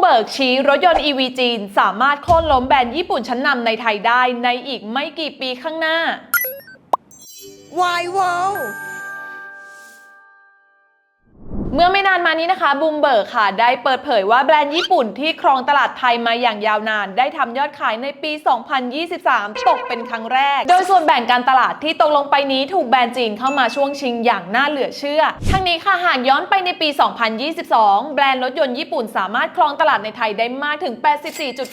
เบิร์กชี้รถยนต์ EV จีน สามารถโค่นล้มแบรนด์ญี่ปุ่นชั้นนำในไทยได้ในอีกไม่กี่ปีข้างหน้า Why wow เมื่อไม่ นานมานี้นะคะบูมเบิร์กค่ะ ได้เปิดเผยว่าแบรนด์ญี่ปุ่นที่ครองตลาดไทยมาอย่างยาวนาน ได้ทำยอดขายในปี 2023 ตกเป็นครั้งแรก โดยส่วนแบ่งการตลาดที่ตกลงไปนี้ถูกแบรนด์จีนเข้ามาช่วงชิงอย่างน่าเหลือเชื่อ ทั้งนี้ค่ะหากย้อนไปในปี 2022 แบรนด์รถยนต์ญี่ปุ่นสามารถครองตลาดในไทยได้มากถึง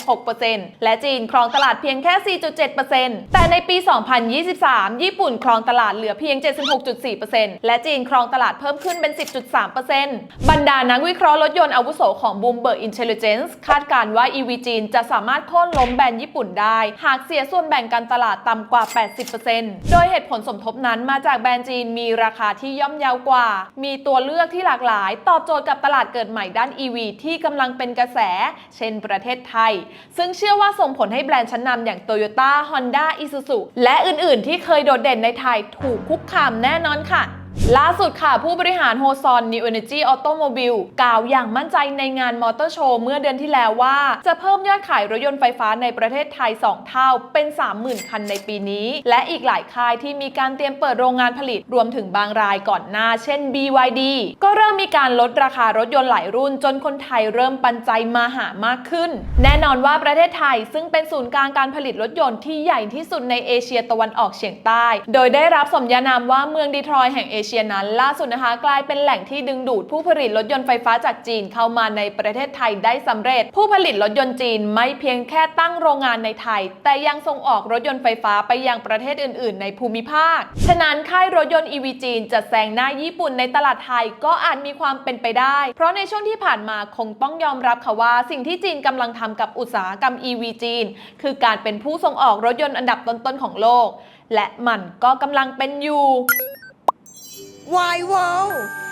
84.6%และจีนครองตลาดเพียงแค่ 4.7%แต่ในปี 2023 ญี่ปุ่นครองตลาดเหลือเพียง 76.4%และจีนครองตลาดเพิ่มขึ้นเป็น 10.3%บรรดานักวิเคราะห์รถยนต์อาวุโสของ Bloomberg Intelligence คาดการณ์ว่า EV จีนจะสามารถโค่นล้มแบรนด์ญี่ปุ่นได้ หากเสียส่วนแบ่งการตลาดต่ำกว่า 80%โดยเหตุผลสมทบนั้นมาจากแบรนด์จีนมีราคาที่ย่อมเยาวกว่า มีตัวเลือกที่หลากหลาย ตอบโจทย์กับตลาดเกิดใหม่ด้าน EV ที่กำลังเป็นกระแส เช่นประเทศไทย ซึ่งเชื่อว่าส่งผลให้แบรนด์ชั้นนำอย่าง Toyota Honda Isuzu และอื่น ๆ ที่เคยโดดเด่นในไทยถูกคุกคามแน่นอนค่ะ ล่าสุดค่ะ ผู้บริหารโฮซอน New Energy Automobile กล่าวอย่างมั่นใจในงานมอเตอร์โชว์เมื่อเดือนที่แล้วว่า จะเพิ่มยอดขายรถยนต์ไฟฟ้าในประเทศไทย 2 เท่าเป็น 30,000 คันในปีนี้ และอีกหลายค่ายที่มีการเตรียมเปิดโรงงานผลิตรวมถึงบางรายก่อนหน้า เช่น BYD ก็เริ่มมีการลดราคารถยนต์หลายรุ่น จนคนไทยเริ่มปันใจมาหามากขึ้น แน่นอนว่าประเทศไทยซึ่งเป็นศูนย์กลางการผลิตรถยนต์ที่ใหญ่ที่สุดในเอเชียตะวันออกเฉียงใต้ โดยได้รับสมญานามว่าเมืองดีทรอยต์แห่งเอเชียนั้น ล่าสุดนะคะ กลายเป็นแหล่งที่ดึงดูดผู้ผลิตรถยนต์ไฟฟ้าจากจีนเข้ามาในประเทศไทยได้สำเร็จ ผู้ผลิตรถยนต์จีนไม่เพียงแค่ตั้งโรงงานในไทย แต่ยังส่งออกรถยนต์ไฟฟ้าไปยังประเทศอื่น ๆ ในภูมิภาค ฉะนั้นค่ายรถยนต์ EV จีนจะแซงหน้าญี่ปุ่นในตลาดไทยก็อาจมีความเป็นไปได้ เพราะในช่วงที่ผ่านมาคงต้องยอมรับค่ะว่า สิ่งที่จีนกำลังทำกับอุตสาหกรรม EV จีน คือการเป็นผู้ส่งออกรถยนต์อันดับต้น ๆ ของโลก และมันก็กำลังเป็นอยู่ Why, whoa!